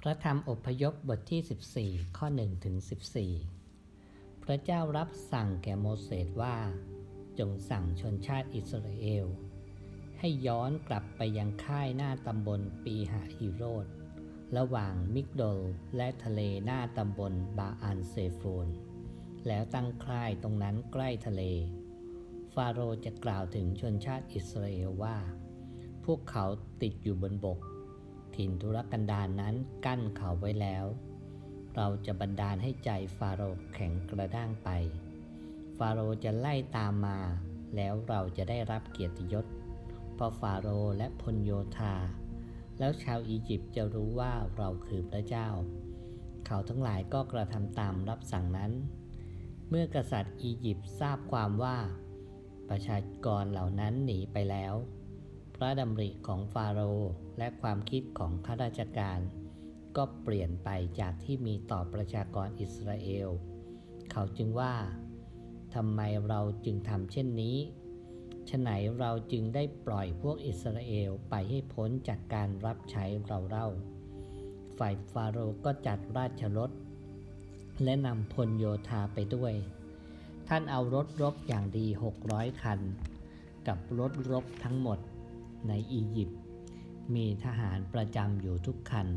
พระธรรมอพยพบทที่ 14 ข้อ1ถึง14 พระเจ้ารับสั่งแก่โมเสสว่า จงสั่งชนชาติอิสราเอล ให้ย้อนกลับไปยังค่ายหน้าตำบลปีหาฮิโรดระหว่างมิกโดลและทะเลหน้าตำบลบาอันเซโฟนแล้วตั้งค่ายตรงนั้นใกล้ทะเล ฟาโรจะกล่าวถึงชนชาติอิสราเอลว่า พวกเขาติดอยู่บนบก ถิ่นธุรกันดารนนั้นกั้นเขาไว้แล้ว เราจะบันดาลให้ใจฟาโรห์แข็งกระด้างไป ฟาโรห์จะไล่ตามมา แล้วเราจะได้รับเกียรติยศ เพราะฟาโรห์และพลโยธา แล้วชาวอียิปต์จะรู้ว่าเราคือพระเจ้า เขาทั้งหลายก็กระทำตามรับสั่งนั้น เมื่อกษัตริย์อียิปต์ทราบความว่า ประชากรเหล่านั้นหนีไปแล้ว พระดำริของฟาโรห์ และความคิดของข้าราชการ ก็เปลี่ยนไปจากที่มีต่อประชากรอิสราเอล เขาจึงว่าทำไมเราจึงทำเช่นนี้ฉะไหนเราจึงได้ปล่อยพวกอิสราเอลไปให้พ้นจากการรับใช้เราเล่า ฝ่ายฟาโรห์ก็จัดราชรถ และนำพลโยธาไปด้วย ท่านเอารถรบอย่างดี 600 คัน กับรถรบทั้งหมดในอียิปต์ มีทหารประจำอยู่ทุกคัน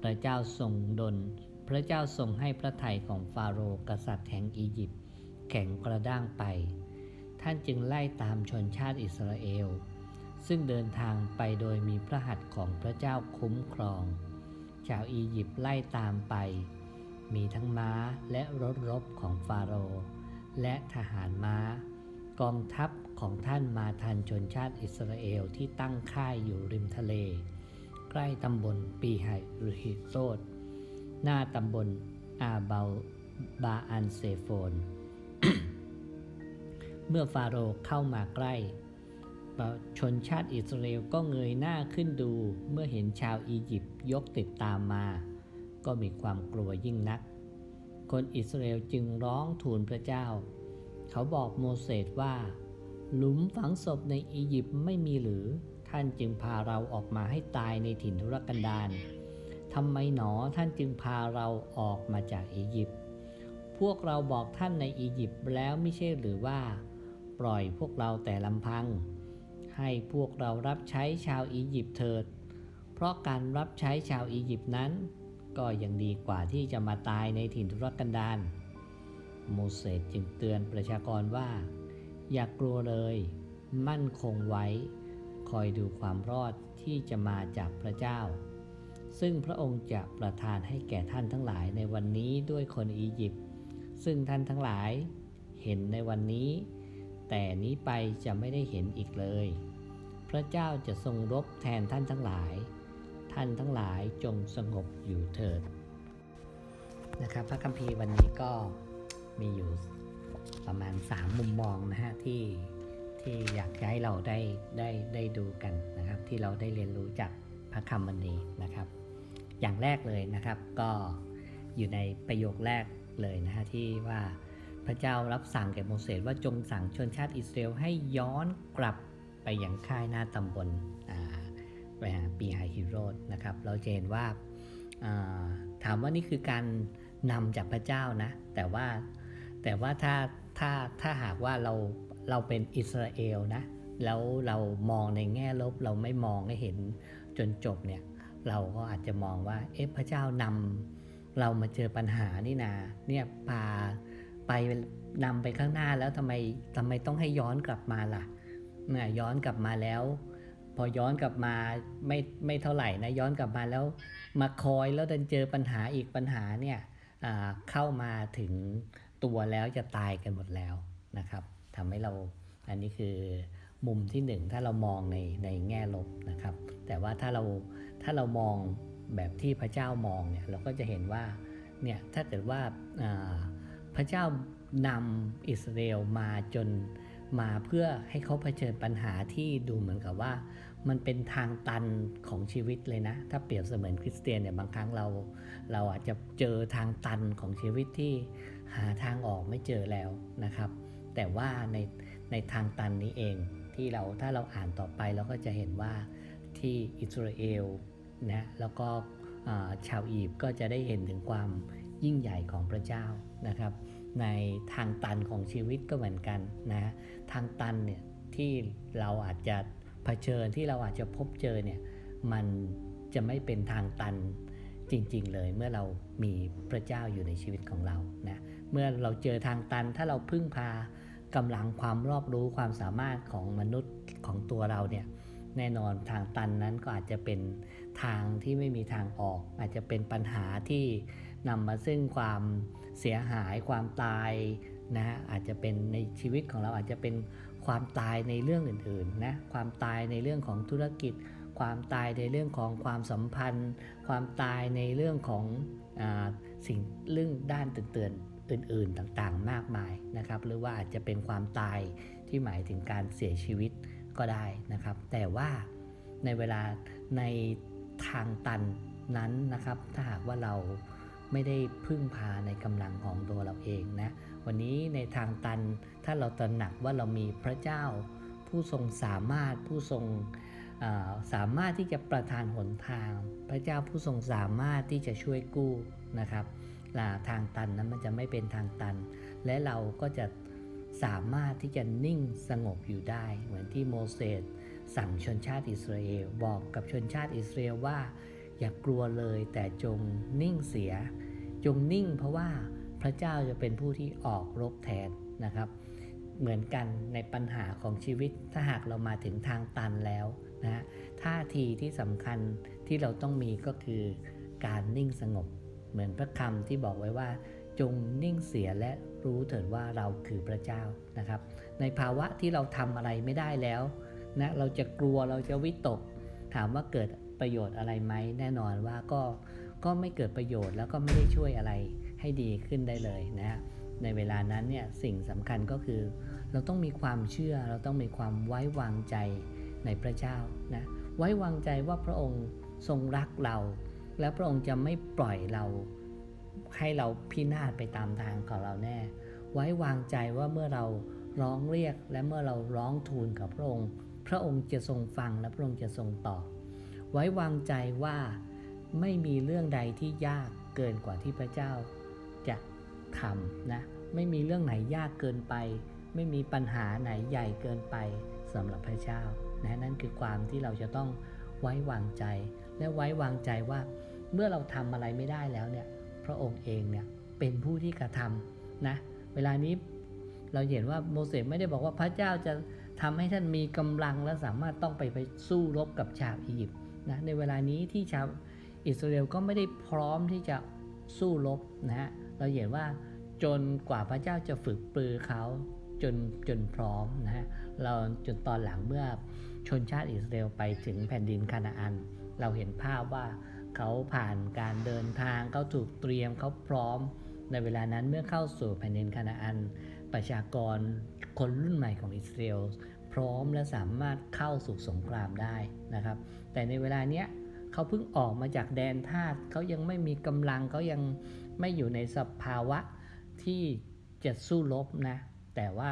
พระเจ้าทรงดล พระเจ้าทรงให้พระทัยของฟาโรห์กษัตริย์แห่งอียิปต์แข็งกระด้างไป ท่านจึงไล่ตามชนชาติอิสราเอล ซึ่งเดินทางไปโดยมีพระหัตถ์ของพระเจ้าคุ้มครอง ชาวอียิปต์ไล่ตามไป มีทั้งม้าและรถรบของฟาโรห์และทหารม้ากองทัพ ของท่านมาทันชนชาติอิสราเอลที่ตั้งค่ายอยู่ริมทะเล ใกล้ตำบลปีไฮริฮิโรดหน้าตำบลอาเบาบาอันเซโฟน เมื่อฟาโรห์เข้ามาใกล้ชนชาติอิสราเอลก็เงยหน้าขึ้นดูเมื่อเห็นชาวอียิปต์ยกติดตามมา ก็มีความกลัวยิ่งนัก คนอิสราเอลจึงร้องทูลพระเจ้า เขาบอกโมเสสว่า หลุมฝังศพในอียิปต์ไม่มีหรือ ท่านจึงพาเราออกมาให้ตายในถิ่นทุรกันดารทำไมหนอท่านจึงพาเราออกมาจากอียิปต์ พวกเราบอกท่านในอียิปต์แล้วไม่ใช่หรือว่า ปล่อยพวกเราแต่ลำพัง ให้พวกเรารับใช้ชาวอียิปต์เถิด เพราะการรับใช้ชาวอียิปต์นั้น ก็ยังดีกว่าที่จะมาตายในถิ่นทุรกันดารโมเสสจึงเตือนประชากรว่า อย่ากกลัวเลย มั่นคงไว้ คอยดูความรอดที่จะมาจากพระเจ้า ซึ่งพระองค์จะประทานให้แก่ท่านทั้งหลายในวันนี้ด้วยคนอียิปต์ซึ่งท่านทั้งหลายเห็นในวันนี้ แต่นี้ไปจะไม่ได้เห็นอีกเลย พระเจ้าจะทรงรบแทนท่านทั้งหลาย ท่านทั้งหลายจงสงบอยู่เถิดนะครับพระคัมภีร์วันนี้ก็มีอยู่ ประมาณ 3 มุมมองนะฮะที่ที่อยากจะให้เราได้ได้ได้ดูกันนะครับ ที่เราได้เรียนรู้จากพระคำวันนี้นะครับ อย่างแรกเลยนะครับก็อยู่ในประโยคแรกเลยนะฮะที่ว่าพระเจ้ารับสั่งแก่โมเสสว่าจงสั่งชนชาติอิสราเอลให้ย้อนกลับไปยังค่ายหน้าตำบลไปหาปีไฮฮิโรดนะครับเราจะเห็นว่าอ่าถามว่านี่คือการนำจากพระเจ้านะ แต่ว่าแต่ว่าถ้า ถ้าถ้าหากว่าเราเราเป็นอิสราเอลนะ แล้วเรามองในแง่ลบเราไม่มองให้เห็นจนจบเนี่ยเราก็อาจจะมองว่าเอ๊ะพระเจ้านำเรามาเจอปัญหานี่นาเนี่ยพาไปนำไปข้างหน้าแล้วทำไมทำไมต้องให้ย้อนกลับมาล่ะเนี่ยย้อนกลับมาแล้ว พอย้อนกลับมาไม่ไม่เท่าไหร่นะย้อนกลับมาแล้วมาคอยแล้วดันเจอปัญหาอีกปัญหาเนี่ยเข้ามาถึง ตัวแล้วจะตายกันหมดแล้วนะครับทำให้เราอันนี้คือมุมที่หนึ่งถ้าเรามองในในแง่ลบนะครับ แต่ว่าถ้าเราถ้าเรามองแบบที่พระเจ้ามองเนี่ยเราก็จะเห็นว่าเนี่ยถ้าเกิดว่าาพระเจ้านำอิสราเอลมาจนมาเพื่อให้เขาเผชิญปัญหาที่ดูเหมือนกับว่า มันเป็นทางตันของชีวิตเลยนะ ถ้าเปรียบเสมือนคริสเตียนเนี่ยบางครั้งเรา เราอาจจะเจอทางตันของชีวิตที่ หาทางออกไม่เจอแล้วนะครับ แต่ว่าในในทางตันนี้เองที่เราถ้าเราอ่านต่อไปเราก็จะเห็นว่าที่อิสราเอลนะแล้วก็ชาวอียิปต์ก็จะได้เห็นถึงความยิ่งใหญ่ของพระเจ้านะครับ ในทางตันของชีวิตก็เหมือนกันนะทางตันเนี่ยที่เราอาจจะเผชิญที่เราอาจจะพบเจอเนี่ยมันจะไม่เป็นทางตันจริงๆเลยเมื่อเรามีพระเจ้าอยู่ในชีวิตของเรานะ เมื่อเราเจอทางตัน ถ้าเราพึ่งพากำลังความรอบรู้ความสามารถของมนุษย์ของตัวเราเนี่ยแน่นอนทางตันนั้นก็อาจจะเป็นทางที่ไม่มีทางออก อาจจะเป็นปัญหาที่นำมาซึ่งความเสียหายความตายนะฮะอาจจะเป็นในชีวิตของเราอาจจะเป็นความตายในเรื่องอื่นๆนะความตายในเรื่องของธุรกิจ ความตายในเรื่องของความสัมพันธ์ ความตายในเรื่องของอสิ่งเรื่องด้านตื่นๆ อื่นๆต่างๆ มากมายนะครับ หรือว่าอาจจะเป็นความตายที่หมายถึงการเสียชีวิตก็ได้นะครับ แต่ว่าในเวลาในทางตันนั้นนะครับ ถ้าหากว่าเราไม่ได้พึ่งพาในกำลังของตัวเราเองนะ วันนี้ในทางตันถ้าเราตระหนักว่าเรามีพระเจ้า ผู้ทรงสามารถผู้ทรงาสามารถที่จะประทานหนทาง พระเจ้าผู้ทรงสามารถที่จะช่วยกู้นะครับ ลาทางตันนั้นมันจะไม่เป็นทางตัน และเราก็จะสามารถที่จะนิ่งสงบอยู่ได้ เหมือนที่โมเสสสั่งชนชาติอิสราเอลบอกกับชนชาติอิสราเอลว่า อย่ากลัวเลยแต่จงนิ่งเสีย จงนิ่งเพราะว่าพระเจ้าจะเป็นผู้ที่ออกรบแทนนะครับ เหมือนกันในปัญหาของชีวิตถ้าหากเรามาถึงทางตันแล้วนะฮะท่าทีที่สำคัญที่เราต้องมีก็คือการนิ่งสงบ เหมือนพระคำที่บอกไว้ว่า จงนิ่งเสียและรู้เถิดว่าเราคือพระเจ้านะครับ ในภาวะที่เราทำอะไรไม่ได้แล้วนะเราจะกลัวเราจะวิตก ถามว่าเกิดประโยชน์อะไรไหมแน่นอนว่าก็ก็ไม่เกิดประโยชน์แล้วก็ไม่ได้ช่วยอะไรให้ดีขึ้นได้เลยนะในเวลานั้นเนี่ยสิ่งสำคัญก็คือ เราต้องมีความเชื่อเราต้องมีความไว้วางใจในพระเจ้านะไว้วางใจว่าพระองค์ทรงรักเรา และพระองค์จะไม่ปล่อยเราให้เราพินาศไปตามทางของเราแน่ ไว้วางใจว่าเมื่อเราร้องเรียกและเมื่อเราร้องทูลกับพระองค์ พระองค์จะทรงฟังและพระองค์จะทรงตอบ ไว้วางใจว่าไม่มีเรื่องใดที่ยากเกินกว่าที่พระเจ้าจะทำนะ ไม่มีเรื่องไหนยากเกินไป ไม่มีปัญหาไหนใหญ่เกินไปสำหรับพระเจ้านะนั่นคือความที่เราจะต้องไว้วางใจ และไว้วางใจว่า เมื่อเราทำอะไรไม่ได้แล้วเนี่ย พระองค์เองเนี่ยเป็นผู้ที่กระทำนะ เวลานี้เราเห็นว่าโมเสสไม่ได้บอกว่าพระเจ้าจะทำให้ท่านมีกำลังและสามารถต้องไปไปสู้รบกับชาวอียิปต์นะ ในเวลานี้ที่ชาวอิสราเอลก็ไม่ได้พร้อมที่จะสู้รบนะฮะ เราเห็นว่าจนกว่าพระเจ้าจะฝึกปือเขาจนจนพร้อมนะฮะ เราจนตอนหลังเมื่อชนชาติอิสราเอลไปถึงแผ่นดินคานาอัน เราเห็นภาพว่า เขาผ่านการเดินทางเขาถูกเตรียมเขาพร้อม ในเวลานั้นเมื่อเข้าสู่แผ่นดินคานาอัน ประชากรคนรุ่นใหม่ของอิสราเอลพร้อมและสามารถเข้าสู่สงครามได้นะครับ แต่ในเวลาเนี้ยเขาเพิ่งออกมาจากแดนทาสเขายังไม่มีกำลังเขายังไม่อยู่ในสภาวะที่จะสู้รบนะ แต่ว่า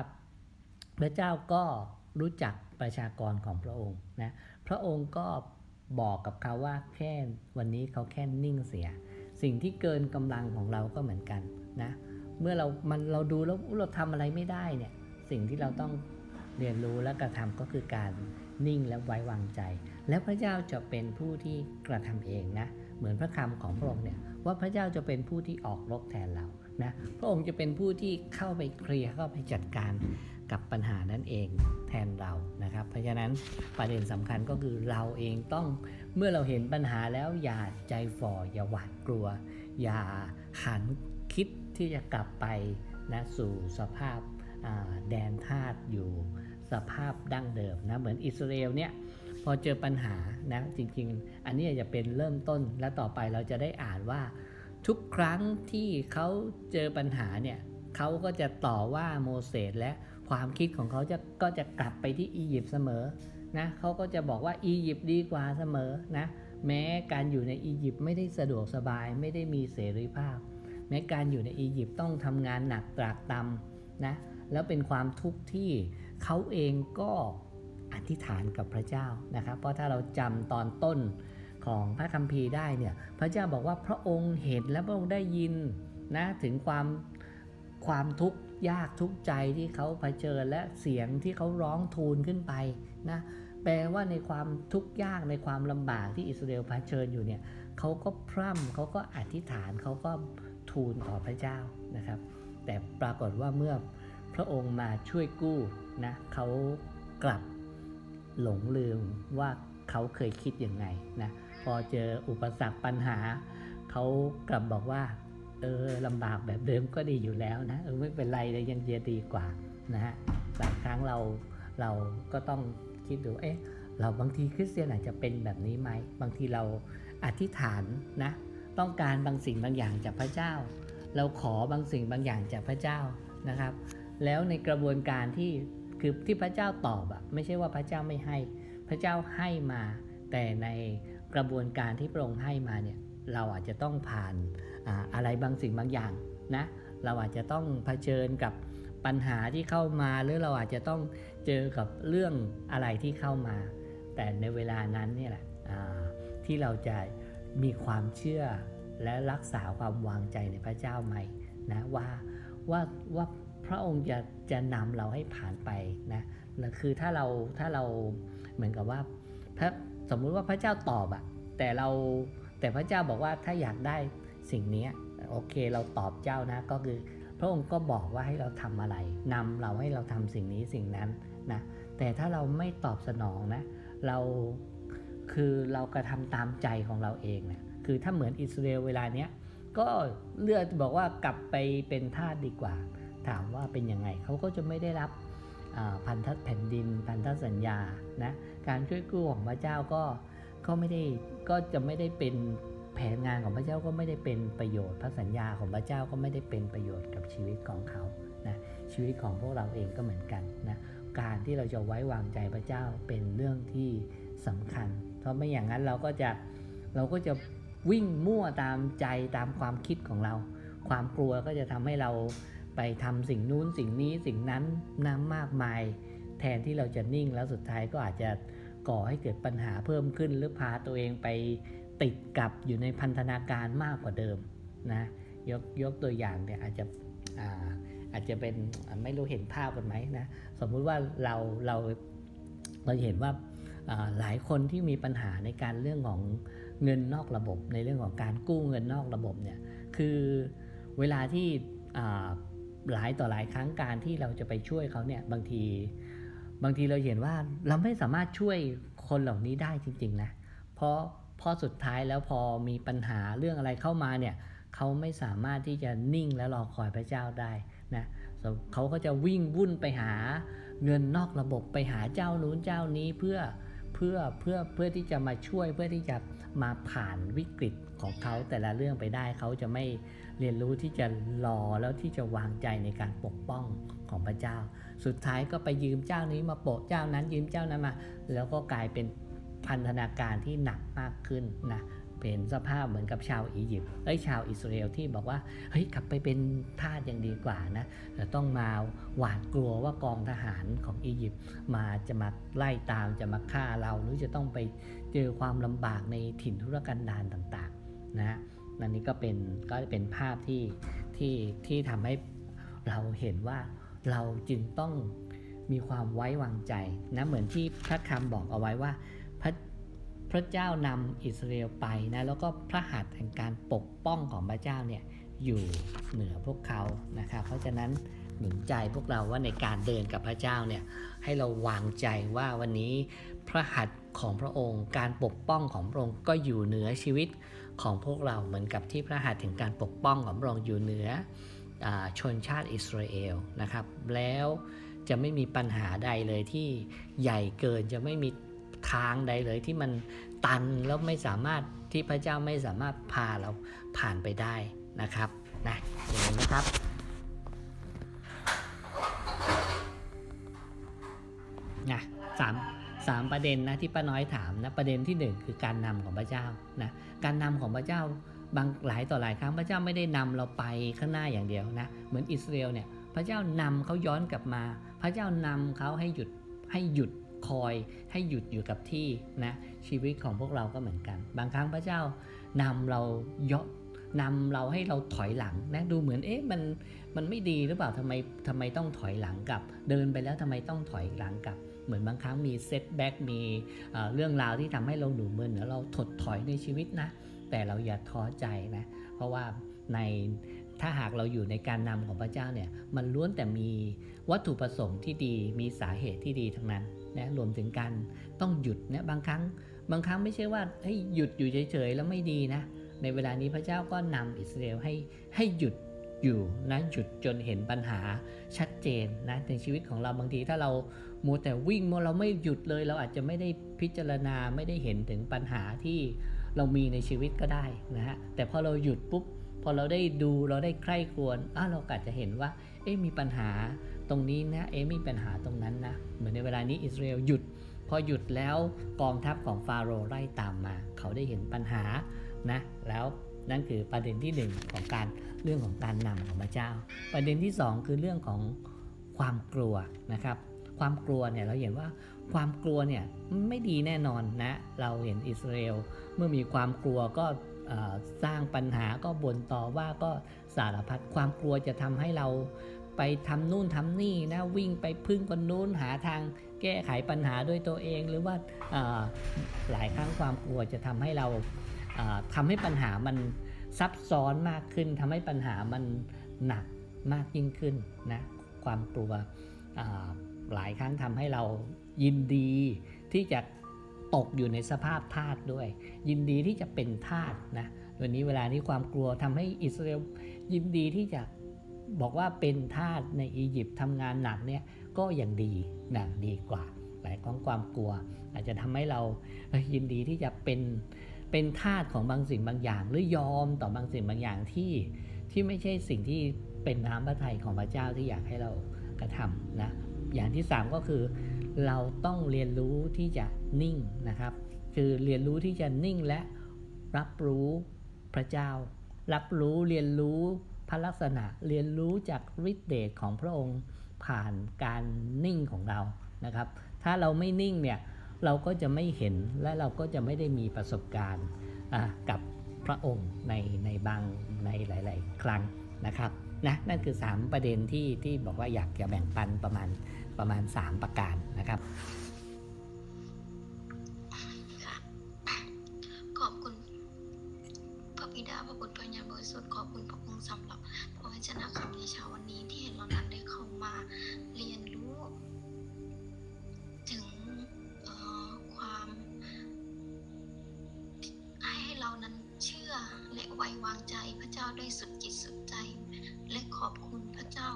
พระเจ้าก็รู้จักประชากรของพระองค์นะ พระองค์ก็ บอกกับเขาว่าแค่วันนี้เขาแค่นิ่งเสีย สิ่งที่เกินกำลังของเราก็เหมือนกันนะ เมื่อเรา มันเราดูแล้วเราทำอะไรไม่ได้เนี่ย สิ่งที่เราต้องเรียนรู้และกระทำก็คือการนิ่งและไว้วางใจ แล้วพระเจ้าจะเป็นผู้ที่กระทำเองนะ เหมือนพระคำของพระองค์เนี่ยว่าพระเจ้าจะเป็นผู้ที่ออกรบแทนเรานะ พระองค์จะเป็นผู้ที่เข้าไปเคลียร์เข้าไปจัดการ กับปัญหานั้นเองแทนเรานะครับ เพราะฉะนั้นประเด็นสำคัญก็คือเราเองต้องเมื่อเราเห็นปัญหาแล้วอย่าใจฝ่ออย่าหวาดกลัว อย่าหันคิดที่จะกลับไปนะสู่สภาพแดนทาสอยู่สภาพดั้งเดิมนะเหมือนอิสราเอลเนี่ยพอเจอปัญหานะจริงๆ อันนี้จะเป็นเริ่มต้นและต่อไปเราจะได้อ่านว่าทุกครั้งที่เขาเจอปัญหาเนี่ยเขาก็จะต่อว่าโมเสสและ ความคิดของเขาจะก็จะกลับไปที่อียิปต์เสมอนะเขาก็จะบอกว่าอียิปต์ดีกว่าเสมอนะแม้การอยู่ในอียิปต์ไม่ได้สะดวกสบายไม่ได้มีเสรีภาพ แม้การอยู่ในอียิปต์ต้องทำงานหนักตรากตำนะแล้วเป็นความทุกข์ที่เขาเองก็อธิษฐานกับพระเจ้านะครับ เพราะถ้าเราจำตอนต้นของพระคัมภีร์ได้เนี่ยพระเจ้าบอกว่าพระองค์เห็นและพระองค์ได้ยินนะถึงความความทุกข์ ยากทุกใจที่เขาเผชิญและเสียงที่เขาร้องทูลขึ้นไปนะแปลว่าในความทุกข์ยากในความลำบากที่อิสราเอลเผชิญอยู่เนี่ยเขาก็พร่ำเขาก็อธิษฐานเขาก็ทูลขอพระเจ้านะครับ แต่ปรากฏว่าเมื่อพระองค์มาช่วยกู้นะเขากลับหลงลืมว่าเขาเคยคิดยังไงนะพอเจออุปสรรคปัญหา เขากลับบอกว่า เออลำบากแบบเดิมก็ดีอยู่แล้วนะเออไม่เป็นไรเลยยังจะดีกว่านะฮะหลายครั้งเราเราก็ต้องคิดดูเอ๊ะเราบางทีคริสเตียนอาจจะเป็นแบบนี้ไหมบางทีเราอธิษฐานนะต้องการบางสิ่งบางอย่างจากพระเจ้า เราขอบางสิ่งบางอย่างจากพระเจ้านะครับ แล้วในกระบวนการที่คือที่พระเจ้าตอบอะไม่ใช่ว่าพระเจ้าไม่ให้ พระเจ้าให้มา แต่ในกระบวนการที่พระองค์ให้มาเนี่ยเราอาจจะต้องผ่าน อะไรบางสิ่งบางอย่างนะเราอาจจะต้องเผชิญกับปัญหาที่เข้ามาหรือเราอาจจะต้องเจอกับเรื่องอะไรที่เข้ามา แต่ในเวลานั้นนี่แหละที่เราจะมีความเชื่อและรักษาความวางใจในพระเจ้าไหม่นะว่าว่าว่าพระองค์จะจะนำเราให้ผ่านไปนะคือถ้าเราถ้าเราเหมือนกับว่าพระสมมุติว่าพระเจ้าตอบอะแต่เราแต่พระเจ้าบอกว่าถ้าอยากได้ สิ่งนี้โอเคเราตอบเจ้านะก็คือ พระองค์ก็บอกว่าให้เราทำอะไรนำเราให้เราทำสิ่งนี้สิ่งนั้นนะแต่ถ้าเราไม่ตอบสนองนะเราคือเรากระทำตามใจของเราเองนะคือถ้าเหมือนอิสราเอลเวลาเนี้ยก็เลือกบอกว่ากลับไปเป็นทาสดีกว่า ถามว่าเป็นยังไงเขาก็จะไม่ได้รับพันธแผ่นดินพันธสัญญานะการช่วยกู้ของพระเจ้าก็ก็ไม่ได้ก็จะไม่ได้เป็น ผนงานของพระเจ้าก็ไม่ได้เป็นประโยชน์ พระสัญญาของพระเจ้าก็ไม่ได้เป็นประโยชน์กับชีวิตของเขานะชีวิตของพวกเราเองก็เหมือนกันนะการที่เราจะไว้วางใจพระเจ้าเป็นเรื่องที่สำคัญ เพราะไม่อย่างนั้นเราก็จะเราก็จะวิ่งมั่วตามใจตามความคิดของเรา ความกลัวก็จะทำให้เราไปทำสิ่งนู้นสิ่งนี้สิ่งนั้นน้ำมากมาย แทนที่เราจะนิ่งแล้วสุดท้ายก็อาจจะก่อให้เกิดปัญหาเพิ่มขึ้นหรือพาตัวเองไป ติดกับอยู่ในพันธนาการมากกว่าเดิมนะยกยกตัวอย่างเนี่ยอาจจะอาอาจจะเป็นไม่รู้เห็นภาพกันไหมนะสมมุติว่าเราเราเราเห็นว่าาหลายคนที่มีปัญหาในการเรื่องของเงินนอกระบบ ในเรื่องของการกู้เงินนอกระบบเนี่ยคือเวลาที่หลายต่อหลายครั้งการที่เราจะไปช่วยเขาเนี่ยบางทีบางทีเราเห็นว่าเราไม่สามารถช่วยคนเหล่านี้ได้จริง ๆ นะ เพราะ พอสุดท้ายแล้วพอมีปัญหาเรื่องอะไรเข้ามาเนี่ยเขาไม่สามารถที่จะนิ่งและรอคอยพระเจ้าได้นะเขาก็จะวิ่งวุ่นไปหาเงินนอกระบบไปหาเจ้านู้นเจ้านี้เพื่อเพื่อเพื่อเพื่อที่จะมาช่วยเพื่อที่จะมาผ่านวิกฤตของเขาแต่ละเรื่องไปได้เขาจะไม่เรียนรู้ที่จะรอแล้วที่จะวางใจในการปกป้องของพระเจ้า สุดท้ายก็ไปยืมเจ้านี้มาโปะเจ้านั้นยืมเจ้านั้นมา แล้วก็กลายเป็น พันธนาการที่หนักมากขึ้นนะเป็นสภาพเหมือนกับชาวอียิปต์ไอ้ยชาวอิสราเอลที่บอกว่าเฮ้ยกลับไปเป็นทาสยังดีกว่านะแต่ต้องมาหวาดกลัวว่ากองทหารของอียิปต์มาจะมาไล่ตามจะมาฆ่าเราหรือจะต้องไปเจอความลำบากในถิ่นทุรกันดารต่างๆนะนั่นนี่ก็เป็นก็เป็นภาพที่ที่ที่ทำให้เราเห็นว่าเราจึงต้องมีความไว้วางใจนะเหมือนที่พระคำบอกเอาไว้ว่า พระพระเจ้านำอิสราเอลไปนะแล้วก็พระหัตถ์แห่งการปกป้องของพระเจ้าเนี่ยอยู่เหนือพวกเขานะครับเพราะฉะนั้นหนุนใจพวกเราว่าในการเดินกับพระเจ้าเนี่ยให้เราวางใจว่าวันนี้พระหัตถ์ของพระองค์ การปกป้องของพระองค์ก็อยู่เหนือชีวิตของพวกเราเหมือนกับที่พระหัตถ์แห่งการปกป้องของพระองค์อยู่เหนืออชนชาติอิสราเอลนะครับ แล้วจะไม่มีปัญหาใดเลยที่ใหญ่เกินจะไม่มี ทางใดเลยที่มันตันแล้วไม่สามารถที่พระเจ้าไม่สามารถพาเราผ่านไปได้นะครับนะอย่างนี้นะครับนะสามสามประเด็นนะที่ป้าน้อยถามนะประเด็นที่หนึ่งคือการนำของพระเจ้านะการนำของพระเจ้าบางหลายต่อหลายครั้งพระเจ้าไม่ได้นำเราไปข้างหน้าอย่างเดียวนะเหมือนอิสราเอลเนี่ยพระเจ้านำเขาย้อนกลับมา พระเจ้านำเขาให้หยุดให้หยุด คอยให้หยุดอยู่กับที่นะชีวิตของพวกเราก็เหมือนกัน บางครั้งพระเจ้านำเรายกนำเราให้เราถอยหลังนะดูเหมือนเอ๊ะมันมันไม่ดีหรือเปล่าทำไมทำไมต้องถอยหลังกลับ เดินไปแล้วทำไมต้องถอยหลังกลับ เหมือนบางครั้งมีเซตแบ็กมีเรื่องราวที่ทำให้เราหนูมึนแล้วเราถดถอยในชีวิตนะ แต่เราอย่าท้อใจนะเพราะว่าในถ้าหากเราอยู่ในการนำของพระเจ้าเนี่ยมันล้วนแต่มีวัตถุประสงค์ที่ดีมีสาเหตุที่ดีทั้งนั้น นะรวมถึงการต้องหยุดนะบางครั้ง บางครั้งไม่ใช่ว่าให้ยหยุดอยู่เฉยๆแล้วไม่ดีนะ ในเวลานี้พระเจ้าก็นำอิสราเอลให้ให้หยุดอยู่นะหยุดจนเห็นปัญหาชัดเจนนะในชีวิตของเราบางทีถ้าเรามัวแต่วิ่งมัวเราไม่หยุดเลย เราอาจจะไม่ได้พิจารณาไม่ได้เห็นถึงปัญหาที่เรามีในชีวิตก็ได้นะฮะแต่พอเราหยุดปุ๊บพอเราได้ดูเราได้ใคร่ครวญอ้าเราอาจจะเห็นว่าเอ๊ะมีปัญหา ตรงนี้นะเอมีปัญหาตรงนั้นนะ เหมือนในเวลานี้อิสราเอลหยุด พอหยุดแล้วกองทัพของฟาโรห์ไล่ตามมา เขาได้เห็นปัญหานะ แล้วนั่นคือประเด็นที่หนึ่งของการเรื่องของการนำของพระเจ้า ประเด็นที่สองคือเรื่องของความกลัวนะครับ ความกลัวเนี่ยเราเห็นว่าความกลัวเนี่ยไม่ดีแน่นอนนะ เราเห็นอิสราเอลเมื่อมีความกลัวก็สร้างปัญหาก็บ่นต่อว่าก็สารพัดความกลัวจะทำให้เรา ไปทำนู่นทำนี่นะวิ่งไปพึ่งคนนู้นหาทางแก้ไขปัญหาด้วยตัวเอง หรือว่าหลายครั้งความกลัวจะทำให้เราเอ่อทำให้ปัญหามันซับซ้อนมากขึ้นทำให้ปัญหามันหนักมากยิ่งขึ้นนะความกลัวหลายครั้งทำให้เรายินดีที่จะตกอยู่ในสภาพทาสด้วย ยินดีที่จะเป็นทาสนะวันนี้เวลานี้ความกลัวทำให้อิสราเอลยินดีที่จะ บอกว่าเป็นทาสในอียิปต์ทำงานหนักเนี่ยก็ยังดีนะดีกว่าหลายครั้งความกลัว อาจจะทำให้เรายินดีที่จะเป็นเป็นทาสของบางสิ่งบางอย่าง หรือยอมต่อบางสิ่งบางอย่างที่ที่ไม่ใช่สิ่งที่เป็นน้ำพระทัยของพระเจ้าที่อยากให้เรากระทำนะอย่างที่สามก็คือเราต้องเรียนรู้ที่จะนิ่งนะครับ คือเรียนรู้ที่จะนิ่งและรับรู้พระเจ้า รับรู้เรียนรู้ พระลักษณะเรียนรู้จากฤทธิเดชของพระองค์ผ่านการนิ่งของเรานะครับ ถ้าเราไม่นิ่งเนี่ยเราก็จะไม่เห็นและเราก็จะไม่ได้มีประสบการณ์กับพระองค์ในในบางในหลาย ๆ ครั้งนะครับนะนั่นคือ 3 ประเด็นที่ที่บอกว่าอยากจะแบ่งปันประมาณประมาณ 3 ประการนะครับ พระวจนะคำในเช้าวันนี้ที่เรานั้นได้เข้ามาเรียนรู้ ถึงความให้เรานั้นเชื่อและไว้วางใจพระเจ้าด้วยสุดจิตสุดใจ และขอบคุณพระเจ้า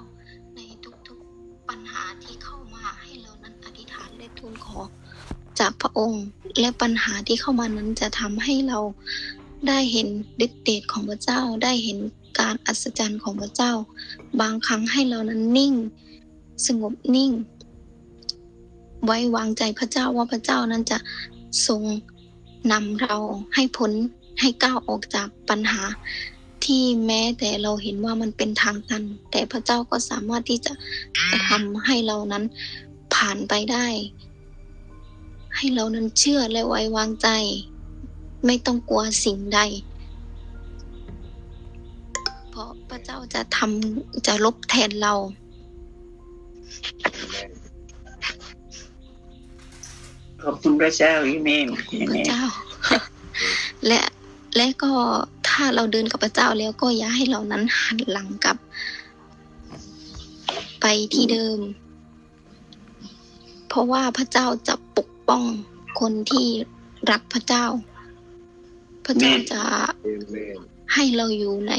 ในทุกๆปัญหาที่เข้ามาให้เรานั้นอธิษฐานและทูลขอจากพระองค์และปัญหาที่เข้ามานั้นจะทำให้เราได้เห็นฤทธิเดชของพระเจ้าได้เห็น การอัศจรรย์ของพระเจ้า บางครั้งให้เรานั้นนิ่ง สงบนิ่ง ไว้วางใจพระเจ้าว่าพระเจ้านั้นจะทรงนำเราให้พ้นให้ก้าวออกจากปัญหา ที่แม้แต่เราเห็นว่ามันเป็นทางตัน แต่พระเจ้าก็สามารถที่จะทำให้เรานั้นผ่านไปได้ ให้เรานั้นเชื่อและไว้วางใจ ไม่ต้องกลัวสิ่งใด ราะพระเจ้าจะทำจะลบแทนเรา ขอบคุณพระเจ้าอีเมนขอบคุอีณพเมระนเจ้า และและก็ถ้าเราเดินกับพระเจ้าแล้วก็อย่าให้เรานั้นหันหลังกลับ ไปที่เดิม เพราะว่าพระเจ้าจะปกป้องคนที่รักพระเจ้า พระเจ้าจะเอเมน ให้เราอยู่ใน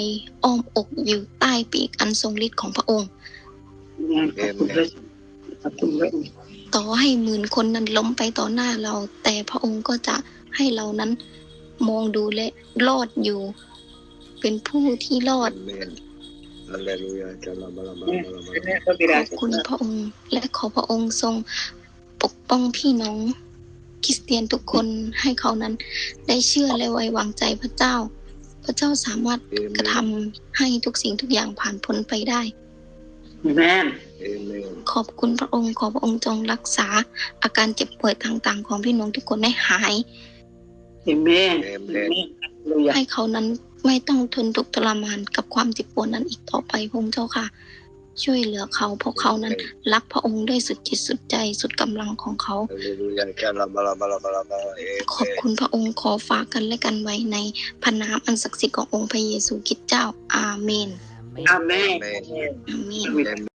อ้อมอกอยู่ใต้ปีกอันทรงฤทธิ์ของพระองค์ขอบคุณพระขอบคุณพระองค์ต่อให้หมื่นคนนั้นล้มไปต่อหน้าเรา แต่พระองค์ก็จะให้เรานั้นมองดูและรอดอยู่ เป็นผู้ที่รอดเอเมนฮาเลลูยาจะลาบาลาบาแม่ลาบาแม่ลาพระบิขดาอบคุณพระองค์ และขอพระองค์ทรงปกป้องพี่น้องคริสเตียนทุกคนให้เขานั้นได้เชื่อและไว้วางใจพระเจ้า พระเจ้าสามารถเอเมกระนทำให้ทุกสิ่งทุกอย่างผ่านพ้นไปได้ Amen. เอเมนขอบคุณพระองค์ ขอพระองค์จงรักษาอาการเจ็บป่วยต่างๆ ของพี่น้องทุกคนให้หาย Amen. Amen. Hallelujah. ให้เขานั้นไม่ต้องทนทุกข์ทรมานกับความเจ็บปวดนั้นอีกต่อไปพระองค์เจ้าค่ะ ช่วยเหลือเขาเพราะเขานั้น รักพระองค์ด้วยสุดจิตสุดใจสุดกำลังของเขาฮาเลลูยาจาลาบาลาบาลาบาลาบาเอขอบคุณพระองค์ขอฝากกันและกันไว้ในพระนามอันศักดิ์สิทธิ์ขององค์พระเยซูคริสต์เจ้าอาเมนอาเมน Amen. Amen. Amen. อาเมนเอเมน